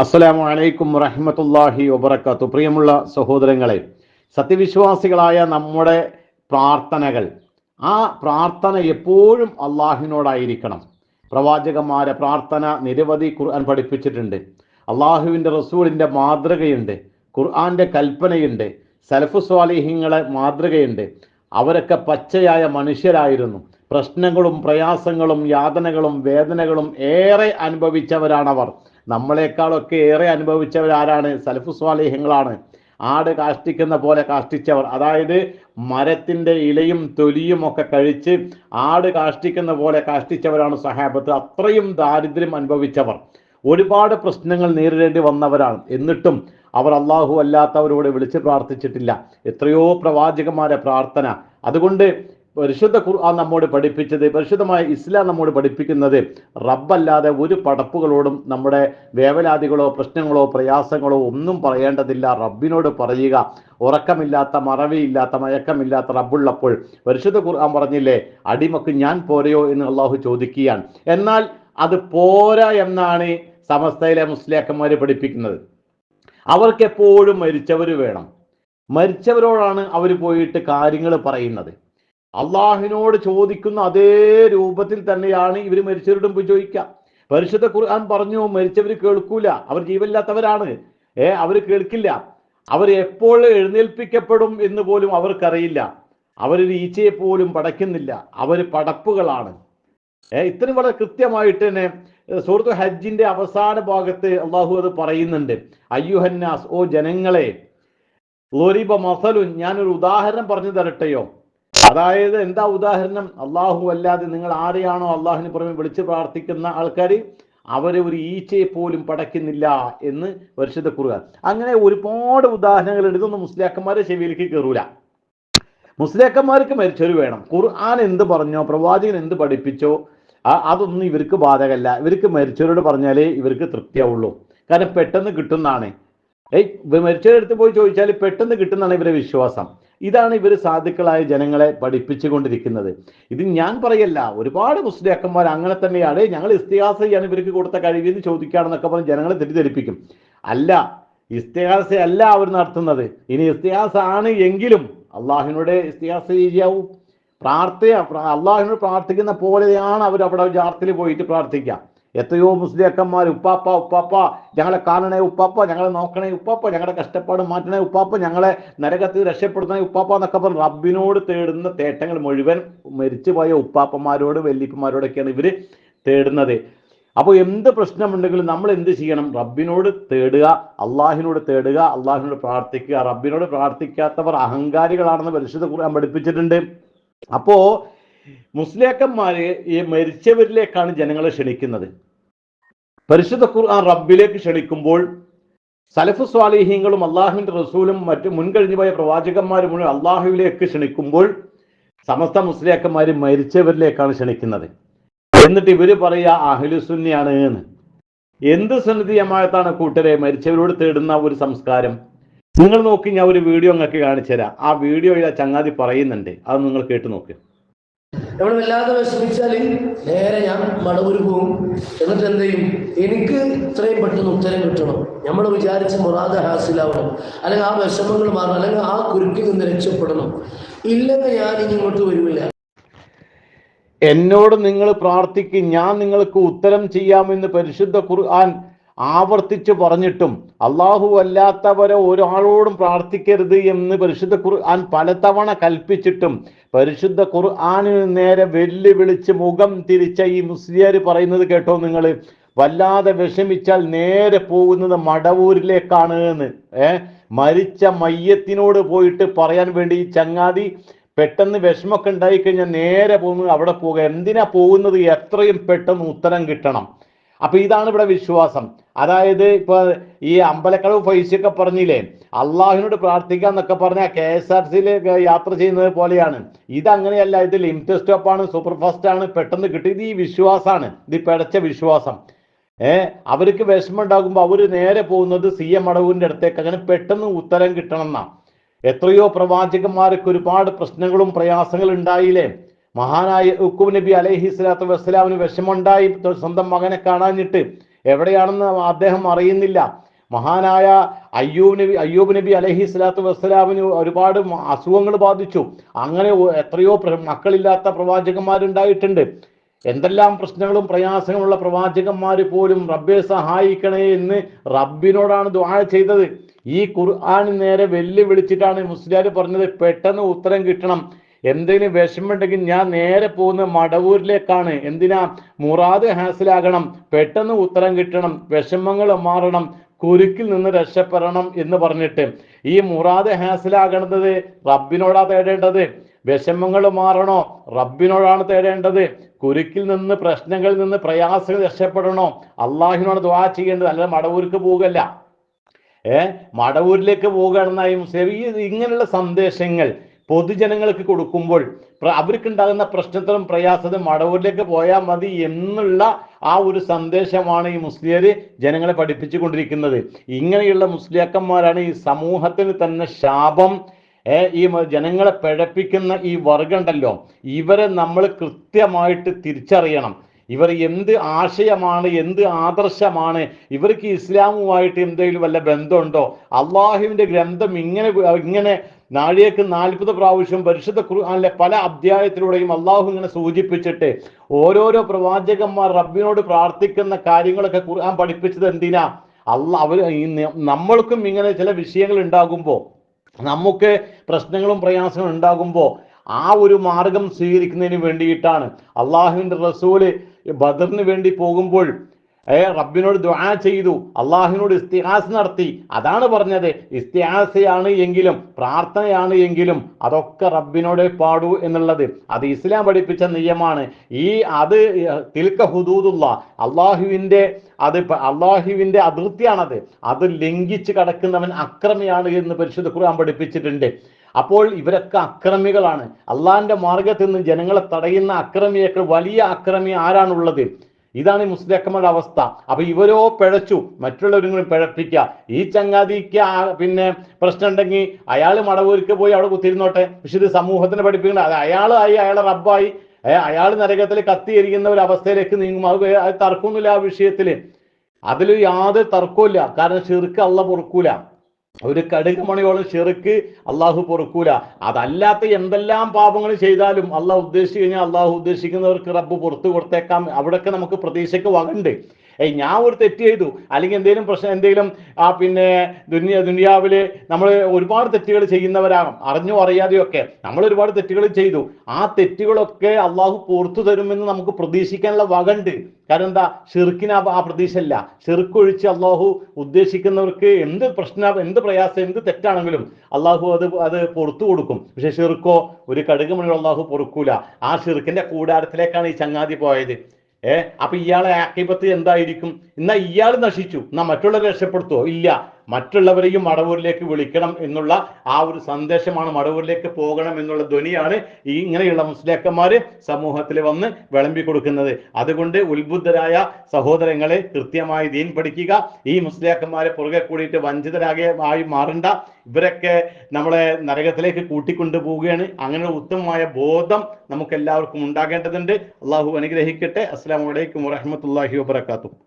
അസ്സലാമു അലൈക്കും വറഹ്മത്തുള്ളാഹി വബർക്കാത്തു പ്രിയമുള്ള സഹോദരങ്ങളെ സത്യവിശ്വാസികളായ നമ്മുടെ പ്രാർത്ഥനകൾ ആ പ്രാർത്ഥന എപ്പോഴും അള്ളാഹുവിനോടായിരിക്കണം. പ്രവാചകന്മാരെ പ്രാർത്ഥന നിരവധി ഖുർആൻ പഠിപ്പിച്ചിട്ടുണ്ട്. അള്ളാഹുവിന്റെ റസൂലിന്റെ മാതൃകയുണ്ട് ഖുർആന്റെ കൽപ്പനയുണ്ട് സലഫു സ്വാലിഹ്യങ്ങളെ മാതൃകയുണ്ട്. അവരൊക്കെ പച്ചയായ മനുഷ്യരായിരുന്നു. പ്രശ്നങ്ങളും പ്രയാസങ്ങളും യാതനകളും വേദനകളും ഏറെ അനുഭവിച്ചവരാണവർ. നമ്മളെക്കാളൊക്കെ ഏറെ അനുഭവിച്ചവരാരാണ്? സലഫു സ്വാലേഹ്യങ്ങളാണ്. ആട് കാഷ്ടിക്കുന്ന പോലെ കാഷ്ടിച്ചവർ. അതായത് മരത്തിന്റെ ഇലയും തൊലിയും ഒക്കെ കഴിച്ച് ആട് കാഷ്ടിക്കുന്ന പോലെ കാഷ്ടിച്ചവരാണ് സഹാബത്ത്. അത്രയും ദാരിദ്ര്യം അനുഭവിച്ചവർ. ഒരുപാട് പ്രശ്നങ്ങൾ നേരിടേണ്ടി വന്നവരാണ്. എന്നിട്ടും അവർ അള്ളാഹു അല്ലാത്തവരോട് വിളിച്ച് പ്രാർത്ഥിച്ചിട്ടില്ല. എത്രയോ പ്രവാചകന്മാരെ പ്രാർത്ഥന. അതുകൊണ്ട് പരിശുദ്ധ ഖുർആൻ നമ്മോട് പഠിപ്പിച്ചത് പരിശുദ്ധമായ ഇസ്ലാം നമ്മോട് പഠിപ്പിക്കുന്നത് റബ്ബല്ലാതെ ഒരു പടപ്പുകളോടും നമ്മുടെ വേവലാതികളോ പ്രശ്നങ്ങളോ പ്രയാസങ്ങളോ ഒന്നും പറയേണ്ടതില്ല. റബ്ബിനോട് പറയുക ഉറക്കമില്ലാത്ത മറവിയില്ലാത്ത മയക്കമില്ലാത്ത റബ്ബുള്ളപ്പോൾ പരിശുദ്ധ ഖുർആൻ പറഞ്ഞില്ലേ അടിമക്ക് ഞാൻ പോരയോ എന്ന് അള്ളാഹു ചോദിക്കുകയാണ്. എന്നാൽ അത് പോരാ എന്നാണ് സമസ്തയിലെ മുസ്ലിയാക്കന്മാർ പഠിപ്പിക്കുന്നത്. അവർക്ക് എപ്പോഴും മരിച്ചവർ വേണം. മരിച്ചവരോടാണ് അവർ പോയിട്ട് കാര്യങ്ങൾ പറയുന്നത്. അള്ളാഹിനോട് ചോദിക്കുന്ന അതേ രൂപത്തിൽ തന്നെയാണ് ഇവർ മരിച്ചവരോടും ചോദിക്കുക. പരിശുദ്ധ ഖുർആൻ പറഞ്ഞു മരിച്ചവർ കേൾക്കൂല. അവർ ജീവനില്ലാത്തവരാണ്. ഏ അവർ കേൾക്കില്ല. അവർ എപ്പോൾ എഴുന്നേൽപ്പിക്കപ്പെടും എന്ന് പോലും അവർക്കറിയില്ല. അവരൊരു ഈച്ചയെ പോലും പടയ്ക്കുന്നില്ല. അവർ പടപ്പുകളാണ്. ഏ ഇത്രയും വളരെ കൃത്യമായിട്ട് തന്നെ സുഹൃത്തു ഹജ്ജിന്റെ അവസാന ഭാഗത്ത് അള്ളാഹു അത് പറയുന്നുണ്ട്. അയ്യുഹന്നാസ് ഓ ജനങ്ങളെ ലോരിബ മസലുൻ ഞാനൊരു ഉദാഹരണം പറഞ്ഞു തരട്ടെയോ? അതായത് എന്താ ഉദാഹരണം? അള്ളാഹു അല്ലാതെ നിങ്ങൾ ആരെയാണോ അള്ളാഹുവിന് പുറമെ വിളിച്ച് പ്രാർത്ഥിക്കുന്ന ആൾക്കാർ അവരെ ഒരു ഈച്ചയെ പോലും പടയ്ക്കുന്നില്ല എന്ന് പരിശുദ്ധ ഖുർആൻ. അങ്ങനെ ഒരുപാട് ഉദാഹരണങ്ങളുണ്ട്. ഇതൊന്നും മുസ്ലിയാക്കന്മാരെ ചെവിയിലേക്ക് കയറൂല മുസ്ലിയാക്കന്മാർക്ക് മരിച്ചവർ വേണം. ഖുർആൻ എന്ത് പറഞ്ഞോ പ്രവാചകൻ എന്ത് പഠിപ്പിച്ചോ അതൊന്നും ഇവർക്ക് ബാധകല്ല. ഇവർക്ക് മരിച്ചവരോട് പറഞ്ഞാലേ ഇവർക്ക് തൃപ്തിയാവുള്ളൂ. കാരണം പെട്ടെന്ന് കിട്ടുന്നതാണ്. ഏയ് ഇവർ മരിച്ചവരുടെ അടുത്ത് പോയി ചോദിച്ചാൽ പെട്ടെന്ന് കിട്ടുന്നതാണ് ഇവരെ വിശ്വാസം. ഇതാണ് ഇവർ സാധുക്കളായ ജനങ്ങളെ പഠിപ്പിച്ചുകൊണ്ടിരിക്കുന്നത്. ഇത് ഞാൻ പറയല്ല ഒരുപാട് മുസ്ലിയാക്കന്മാർ അങ്ങനെ തന്നെയാണ് ഞങ്ങൾ ഇസ്തിഹാസയാണ് ഇവർക്ക് കൊടുത്ത കഴിവെന്ന് ചോദിക്കുകയാണെന്നൊക്കെ പറഞ്ഞ് ജനങ്ങളെ തെറ്റിദ്ധരിപ്പിക്കും. അല്ല ഇസ്തിഹാസയല്ല അവർ നടത്തുന്നത്. ഇനി ഇസ്തിഹാസ ആണ് എങ്കിലും അള്ളാഹിനോട് ഇസ്തിഹാസ ചെയ്യാവും പ്രാർത്ഥന അള്ളാഹിനോട് പ്രാർത്ഥിക്കുന്ന പോലെയാണ് അവർ അവിടെ ജാർത്തിൽ പോയിട്ട് പ്രാർത്ഥിക്കുക. എത്രയോ മുസ്ലിയക്കന്മാർ ഉപ്പാപ്പ ഉപ്പാപ്പ ഞങ്ങളെ കാണണേ ഉപ്പാപ്പ ഞങ്ങളെ നോക്കണേ ഉപ്പാപ്പ ഞങ്ങളുടെ കഷ്ടപ്പാട് മാറ്റണേ ഉപ്പാപ്പ ഞങ്ങളെ നരകത്തിൽ രക്ഷപ്പെടുത്തണേ ഉപ്പാപ്പ എന്നൊക്കെ പറഞ്ഞ് റബ്ബിനോട് തേടുന്ന തേട്ടങ്ങൾ മുഴുവൻ മരിച്ചുപോയ ഉപ്പാപ്പന്മാരോട് വല്യപ്പന്മാരോടൊക്കെയാണ് ഇവർ തേടുന്നത്. അപ്പോൾ എന്ത് പ്രശ്നമുണ്ടെങ്കിലും നമ്മൾ എന്ത് ചെയ്യണം? റബ്ബിനോട് തേടുക അള്ളാഹിനോട് തേടുക അള്ളാഹിനോട് പ്രാർത്ഥിക്കുക. റബ്ബിനോട് പ്രാർത്ഥിക്കാത്തവർ അഹങ്കാരികളാണെന്ന് പരിശുദ്ധ ഖുർആൻ പഠിപ്പിച്ചിട്ടുണ്ട്. അപ്പോൾ മുസ്ലിയാക്കന്മാര് ഈ മരിച്ചവരിലേക്കാണ് ജനങ്ങളെ ക്ഷണിക്കുന്നത്. പരിശുദ്ധ ഖുർആൻ റബ്ബിലേക്ക് ക്ഷണിക്കുമ്പോൾ സലഫു സ്വാലിഹീങ്ങളും അള്ളാഹുവിന്റെ റസൂലും മറ്റു മുൻകഴിഞ്ഞു പോയ പ്രവാചകന്മാരും മുഴുവൻ അള്ളാഹുവിലേക്ക് ക്ഷണിക്കുമ്പോൾ സമസ്ത മുസ്ലിയാക്കന്മാര് മരിച്ചവരിലേക്കാണ് ക്ഷണിക്കുന്നത്. എന്നിട്ട് ഇവർ പറയുക അഹ്ലുസുന്നിയാണ് എന്ന്. എന്ത് സന്നിധിയമായത്താണ് കൂട്ടരെ മരിച്ചവരോട് തേടുന്ന ഒരു സംസ്കാരം? നിങ്ങൾ നോക്കി ഞാൻ ഒരു വീഡിയോ നിങ്ങൾക്ക് കാണിച്ചു തരാം ആ വീഡിയോയിൽ ആ ചങ്ങാതി പറയുന്നുണ്ട്. അത് നിങ്ങൾ കേട്ടു നോക്ക്. നമ്മൾ വല്ലാതെ വിഷമിച്ചാൽ നേരെ ഞാൻ മടവൂര് പോകും എന്നിട്ട് എന്ത് ചെയ്യും? എനിക്ക് ഇത്രയും പെട്ടെന്ന് ഉത്തരം കിട്ടണം. നമ്മൾ വിചാരിച്ച മുറാദ ഹാസിലാവണം. അല്ലെങ്കിൽ ആ വിഷമങ്ങൾ മാറണം. അല്ലെങ്കിൽ ആ കുരുക്കിൽ നിന്ന് രക്ഷപ്പെടണം. ഇല്ലെങ്കിൽ ഞാൻ ഇനി ഇങ്ങോട്ട് വരുമില്ല എന്നോട് നിങ്ങൾ പ്രാർത്ഥിക്കും. ഞാൻ നിങ്ങൾക്ക് ഉത്തരം ചെയ്യാമെന്ന് പരിശുദ്ധ ഖുർആൻ ആവർത്തിച്ചു പറഞ്ഞിട്ടും അള്ളാഹു അല്ലാത്തവരെ ഒരാളോടും പ്രാർത്ഥിക്കരുത് എന്ന് പരിശുദ്ധ ഖുർആൻ പലതവണ കൽപ്പിച്ചിട്ടും പരിശുദ്ധ ഖുർആനിന് നേരെ വെല്ലുവിളിച്ച് മുഖം തിരിച്ച ഈ മുസ്ലിയാർ പറയുന്നത് കേട്ടോ നിങ്ങൾ വല്ലാതെ വിഷമിച്ചാൽ നേരെ പോകുന്നത് മടവൂരിലേക്കാണ് എന്ന്. ഏ? മരിച്ച മയ്യത്തിനോട് പോയിട്ട് പറയാൻ വേണ്ടി ഈ ചങ്ങാതി പെട്ടെന്ന് വിഷമൊക്കെ ഉണ്ടായിക്കഴിഞ്ഞാൽ നേരെ പോകുന്നത് അവിടെ പോകുക എന്തിനാ പോകുന്നത്? എത്രയും പെട്ടെന്ന് ഉത്തരം കിട്ടണം. അപ്പൊ ഇതാണ് ഇവിടെ വിശ്വാസം. അതായത് ഇപ്പൊ ഈ അമ്പലക്കളവ് പൈസയൊക്കെ പറഞ്ഞില്ലേ? അള്ളാഹിനോട് പ്രാർത്ഥിക്കുക എന്നൊക്കെ പറഞ്ഞാൽ കെ എസ് ആർ സിയിൽ യാത്ര ചെയ്യുന്നത് പോലെയാണ്. ഇതങ്ങനെയല്ല ഇത് ലിമിറ്റ് സ്റ്റോപ്പാണ് സൂപ്പർ ഫാസ്റ്റ് ആണ് പെട്ടെന്ന് കിട്ടി. ഇത് ഈ വിശ്വാസമാണ് ഇത് പിടച്ച വിശ്വാസം. ഏഹ് അവർക്ക് വിഷമം ഉണ്ടാകുമ്പോൾ അവർ നേരെ പോകുന്നത് സി എം അടവിന്റെ അടുത്തേക്ക്. അങ്ങനെ പെട്ടെന്ന് ഉത്തരം കിട്ടണം എന്നാ. എത്രയോ പ്രവാചകന്മാർക്ക് ഒരുപാട് പ്രശ്നങ്ങളും പ്രയാസങ്ങളും ഉണ്ടായില്ലേ? മഹാനായ ഉക്കും നബി അലൈഹി സ്വലാത്തു വസ്സലാമിന് വിഷമുണ്ടായി സ്വന്തം മകനെ കാണാഞ്ഞിട്ട് എവിടെയാണെന്ന് അദ്ദേഹം അറിയുന്നില്ല. മഹാനായ അയ്യൂബ് നബി അയ്യൂബ് നബി അലഹി സ്വലാത്തു വസ്സലാമിന് ഒരുപാട് അസുഖങ്ങൾ ബാധിച്ചു. അങ്ങനെ എത്രയോ മക്കളില്ലാത്ത പ്രവാചകന്മാരുണ്ടായിട്ടുണ്ട്. എന്തെല്ലാം പ്രശ്നങ്ങളും പ്രയാസങ്ങളുള്ള പ്രവാചകന്മാർ പോലും റബ്ബെ സഹായിക്കണേ എന്ന് റബ്ബിനോടാണ് ദുആ ചെയ്തത്. ഈ ഖുർആൻ നേരെ വെല്ലുവിളിച്ചിട്ടാണ് മുസ്ലിയാർ പറഞ്ഞത് പെട്ടെന്ന് ഉത്തരം കിട്ടണം. എന്തെങ്കിലും വിഷമമുണ്ടെങ്കിൽ ഞാൻ നേരെ പോകുന്ന മടവൂരിലേക്കാണ്. എന്തിനാ? മുറാദ് ഹാസിലാകണം. പെട്ടെന്ന് ഉത്തരം കിട്ടണം. വിഷമങ്ങൾ മാറണം. കുരുക്കിൽ നിന്ന് രക്ഷപ്പെടണം എന്ന് പറഞ്ഞിട്ട്. ഈ മുറാദ് ഹാസിലാകണത് റബ്ബിനോടാ തേടേണ്ടത്. വിഷമങ്ങൾ മാറണോ? റബ്ബിനോടാണ് തേടേണ്ടത്. കുരുക്കിൽ നിന്ന് പ്രശ്നങ്ങളിൽ നിന്ന് പ്രയാസങ്ങൾ രക്ഷപ്പെടണോ? അള്ളാഹിനോട് ദ്വാ ചെയ്യേണ്ടത്. അല്ലാതെ മടവൂർക്ക് പോകല്ല ഏ? മടവൂരിലേക്ക് പോകുകയാണെന്നായി മുസ്ലിം. ഈ ഇങ്ങനെയുള്ള സന്ദേശങ്ങൾ പൊതുജനങ്ങൾക്ക് കൊടുക്കുമ്പോൾ അവർക്ക് അവർക്കുണ്ടാകുന്ന പ്രശ്നത്തിലും പ്രയാസത്തിലും മടവൂരിലേക്ക് പോയാൽ മതി എന്നുള്ള ആ ഒരു സന്ദേശമാണ് ഈ മുസ്ലിയര് ജനങ്ങളെ പഠിപ്പിച്ചു കൊണ്ടിരിക്കുന്നത് ഇങ്ങനെയുള്ള മുസ്ലിയാക്കന്മാരാണ് ഈ സമൂഹത്തിന് തന്നെ ശാപം ഈ ജനങ്ങളെ പിഴപ്പിക്കുന്ന ഈ വർഗം ഉണ്ടല്ലോ ഇവരെ നമ്മൾ കൃത്യമായിട്ട് തിരിച്ചറിയണം. ഇവർ എന്ത് ആശയമാണ് എന്ത് ആദർശമാണ് ഇവർക്ക് ഇസ്ലാമുമായിട്ട് എന്തെങ്കിലും വല്ല ബന്ധമുണ്ടോ? അള്ളാഹുവിന്റെ ഗ്രന്ഥം ഇങ്ങനെ ഇങ്ങനെ നാഴികക്ക് നാൽപ്പത് പ്രാവശ്യം പരിശുദ്ധ ഖുർആാനിലെ പല അധ്യായത്തിലൂടെയും അള്ളാഹു ഇങ്ങനെ സൂചിപ്പിച്ചിട്ട് ഓരോരോ പ്രവാചകന്മാർ റബ്ബിനോട് പ്രാർത്ഥിക്കുന്ന കാര്യങ്ങളൊക്കെ ഖുർആൻ പഠിപ്പിച്ചത് എന്തിനാ? അല്ല അവർ നമ്മൾക്കും ഇങ്ങനെ ചില വിഷയങ്ങൾ ഉണ്ടാകുമ്പോൾ നമുക്ക് പ്രശ്നങ്ങളും പ്രയാസങ്ങളും ഉണ്ടാകുമ്പോൾ ആ ഒരു മാർഗം സ്വീകരിക്കുന്നതിന് വേണ്ടിയിട്ടാണ്. അള്ളാഹുവിന്റെ റസൂൽ ബദറിന് വേണ്ടി പോകുമ്പോൾ ഏ റബ്ബിനോട് ദുആ ചെയ്തു. അള്ളാഹിനോട് ഇസ്തിഹാസ് നടത്തി. അതാണ് പറഞ്ഞത്. ഇസ്തിഹാസയാണ് എങ്കിലും പ്രാർത്ഥനയാണ് എങ്കിലും അതൊക്കെ റബ്ബിനോട് പാടൂ എന്നുള്ളത്. അത് ഇസ്ലാം പഠിപ്പിച്ച നിയമമാണ്. ഈ അത് തിൽക്ക ഹുദൂദുള്ള അള്ളാഹുവിന്റെ അത് അള്ളാഹുവിന്റെ അതിർത്തിയാണത്. അത് ലംഘിച്ച് കടക്കുന്നവൻ അക്രമിയാണ് എന്ന് പരിശുദ്ധ ഖുർആൻ പഠിപ്പിച്ചിട്ടുണ്ട്. അപ്പോൾ ഇവരൊക്കെ അക്രമികളാണ്. അള്ളാഹിന്റെ മാർഗത്തിൽ നിന്ന് ജനങ്ങളെ തടയുന്ന അക്രമിയേക്കാൾ വലിയ അക്രമി ആരാണുള്ളത്? ഇതാണ് ഈ മുസ്ലിയാക്കന്മാരുടെ അവസ്ഥ. അപ്പൊ ഇവരോ പിഴച്ചു. മറ്റുള്ളവരും പിഴപ്പിക്കുക. ഈ ചങ്ങാതിക്ക് പിന്നെ പ്രശ്നം ഉണ്ടെങ്കിൽ അയാൾ മടവൂരിക്ക് പോയി അവിടെ കുത്തിരുന്നോട്ടെ പക്ഷെ ഇത് സമൂഹത്തിന് പഠിപ്പിക്കണം അത് അയാളായി അയാളെ റബ്ബായി. അയാൾ നരകത്തിൽ കത്തിയിരിക്കുന്ന ഒരു അവസ്ഥയിലേക്ക് നീങ്ങും. അത് തർക്കമൊന്നുമില്ല ആ വിഷയത്തിൽ അതിൽ യാതൊരു തർക്കമില്ല കാരണം ചെറുക്ക് അള്ള പൊറുക്കൂല. ഒരു കടുക് മണിയോളം ചെറുക്ക് അള്ളാഹു പൊറുക്കൂല. അതല്ലാത്ത എന്തെല്ലാം പാപങ്ങൾ ചെയ്താലും അള്ളാഹു ഉദ്ദേശിച്ചു കഴിഞ്ഞാൽ അള്ളാഹു ഉദ്ദേശിക്കുന്നവർക്ക് റബ്ബ് പുറത്തു കൊടുത്തേക്കാം. അവിടെയൊക്കെ നമുക്ക് പ്രതീക്ഷയ്ക്ക് വകണ്ട്. ഏയ് ഞാൻ ഒരു തെറ്റ് ചെയ്തു. അല്ലെങ്കിൽ എന്തെങ്കിലും പ്രശ്നം എന്തെങ്കിലും ആ പിന്നെ ദുനിയ ദുനിയാവിൽ നമ്മൾ ഒരുപാട് തെറ്റുകൾ ചെയ്യുന്നവരാകും. അറിഞ്ഞോ അറിയാതെയോ ഒക്കെ നമ്മൾ ഒരുപാട് തെറ്റുകൾ ചെയ്തു. ആ തെറ്റുകളൊക്കെ അള്ളാഹു പുറത്തു തരുമെന്ന് നമുക്ക് പ്രതീക്ഷിക്കാനുള്ള വകണ്ട്. കാരണം എന്താ? ഷിർക്കിന് ആ പ്രതീക്ഷ അല്ല ഷിർക്കൊഴിച്ച് അള്ളാഹു ഉദ്ദേശിക്കുന്നവർക്ക് എന്ത് പ്രശ്നം എന്ത് പ്രയാസം എന്ത് തെറ്റാണെങ്കിലും അള്ളാഹു അത് അത് പുറത്തു കൊടുക്കും. പക്ഷെ ഷിർക്കോ ഒരു കടുക് മണി അള്ളാഹു പൊറുക്കൂല. ആ ഷിർക്കിന്റെ കൂടാരത്തിലേക്കാണ് ഈ ചങ്ങാതി പോയത്. ഏ? അപ്പൊ ഇയാളെ ആക്കിപത്ത് എന്തായിരിക്കും? എന്നാ ഇയാൾ നശിച്ചു. എന്നാ മറ്റുള്ളവരെ രക്ഷപ്പെടുത്തുവോ ഇല്ല. മറ്റുള്ളവരെയും മടവൂരിലേക്ക് വിളിക്കണം എന്നുള്ള ആ ഒരു സന്ദേശമാണ് മടവൂരിലേക്ക് പോകണം എന്നുള്ള ധ്വനിയാണ് ഈ ഇങ്ങനെയുള്ള മുസ്ലിയാക്കന്മാര് സമൂഹത്തിൽ വന്ന് വിളമ്പി കൊടുക്കുന്നത്. അതുകൊണ്ട് ഉത്ബുദ്ധരായ സഹോദരങ്ങളെ കൃത്യമായി ദീൻ പഠിക്കുക. ഈ മുസ്ലിയാക്കന്മാരെ പുറകെ കൂടിയിട്ട് വഞ്ചിതരാകെ ആയി മാറണ്ട. ഇവരൊക്കെ നമ്മളെ നരകത്തിലേക്ക് കൂട്ടിക്കൊണ്ടു പോവുകയാണ്. അങ്ങനെ ഉത്തമമായ ബോധം നമുക്ക് എല്ലാവർക്കും ഉണ്ടാകേണ്ടതുണ്ട്. അള്ളാഹു അനുഗ്രഹിക്കട്ടെ. അസ്സാം വലൈക്കും വറഹമത്തല്ലാഹി വാബർക്കാത്തു